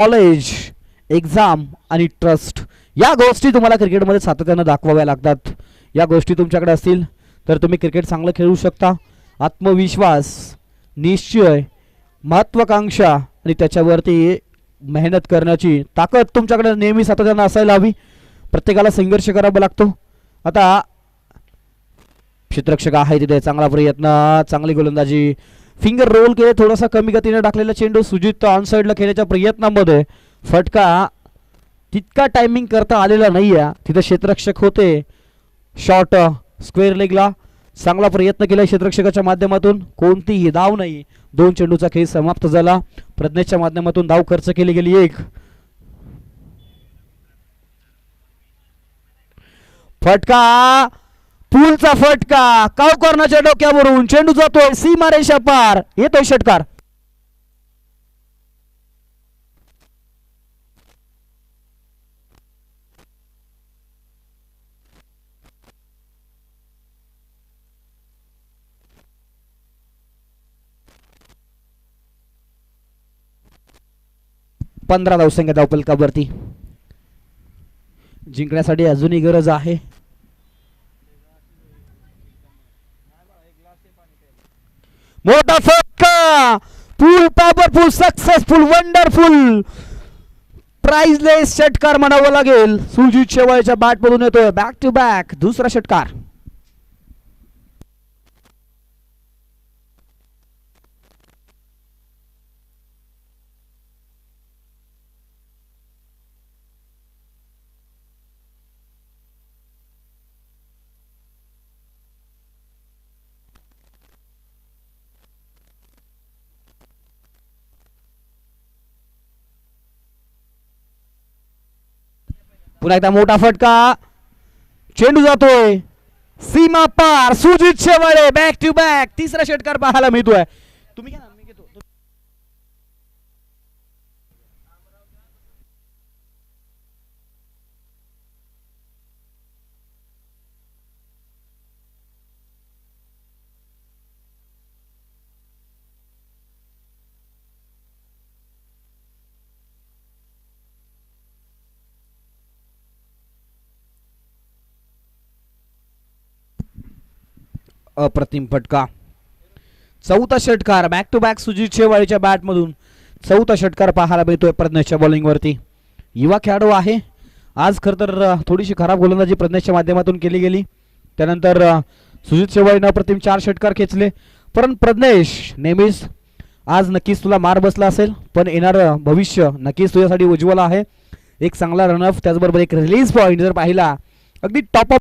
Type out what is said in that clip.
Knowledge exam आणि trust या गोष्टी तुम्हाला क्रिकेटमध्ये सातत्यानं दाखवाव्या लागतात. या गोष्टी तुमच्याकडे असतील तर तुम्ही क्रिकेट चांगलं खेळू शकता. आत्मविश्वास निश्चय महत्वाकांक्षा आणि त्याच्यावरती मेहनत करण्याची ताकद तुमच्याकडे नेहमी सातत्यानं असायला हवी. प्रत्येकाला संघर्ष करावा लागतो. आता क्षेत्रक्षक आहे तिथे चांगला प्रयत्न चांगली गोलंदाजी फिंगर रोल केले थोडासा कमी गतीने टाकलेला चेंडू सुजित ऑन साईडला खेळण्याच्या प्रयत्नामध्ये. फटका तितका टायमिंग करता आलेला नाही आहे तिथं क्षेत्ररक्षक होते. शॉर्ट स्क्वेअर लेगला चांगला प्रयत्न केला क्षेत्ररक्षकाच्या माध्यमातून. कोणतीही धाव नाही. दोन चेंडूचा खेळ समाप्त झाला. प्रज्ञेच्या माध्यमातून धाव खर्च केली गेली एक. फटका पूलचा फटका. कावकर्णाच्या डोक्यावरून चेंडू जातोय सीमा रेषा पार. येतोय षटकार. पंधरा धावसंख्या धावपलकावरती जिंकण्यासाठी अजूनही गरज आहे. मोठा फटका. Full powerful successful wonderful priceless षटकार म्हणावं लागेल. सुजित शेवाळच्या बॅटमधून येतोय. बॅक टू बॅक दुसरा षटकार. पुन्हा एकदा मोठा फटका. चेंडू जातोय. सीमा पार Sujit Shewale back to back तिसरा षटकार पाहायला मिळतोय. तुम्ही अप्रतिम फटका. चौथा षटकार बॅक टू बॅक सुजित शेवाळीच्या बॅटमधून चौथा षटकार पाहायला मिळतोय प्रज्ञेशच्या बॉलिंगवरती युवा खेळाडू आहे. आज खरं तर थोडीशी खराब गोलंदाजी प्रज्ञेशच्या माध्यमातून केली गेली. त्यानंतर सुजित शेवाळीनं अप्रतिम चार षटकार खेचले. पण प्रज्ञेश नेहमीच आज नक्कीच तुला मार बसला असेल पण येणारं भविष्य नक्कीच तुझ्यासाठी उज्ज्वल आहे. एक चांगला रनअप त्याचबरोबर एक रिलीज पॉईंट जर पाहिला अगदी टॉप